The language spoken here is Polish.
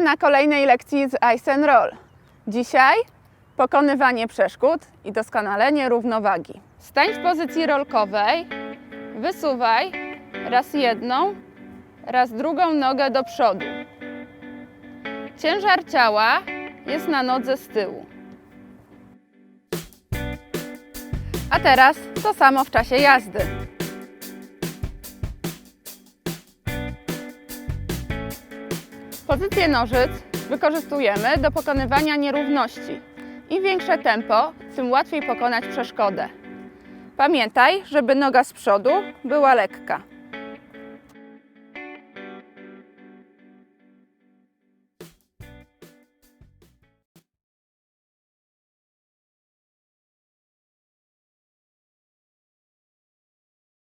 na kolejnej lekcji z Ice and Roll. Dzisiaj pokonywanie przeszkód i doskonalenie równowagi. Stań w pozycji rolkowej, wysuwaj raz jedną, raz drugą nogę do przodu. Ciężar ciała jest na nodze z tyłu. A teraz to samo w czasie jazdy. Pozycję nożyc wykorzystujemy do pokonywania nierówności. Im większe tempo, tym łatwiej pokonać przeszkodę. Pamiętaj, żeby noga z przodu była lekka.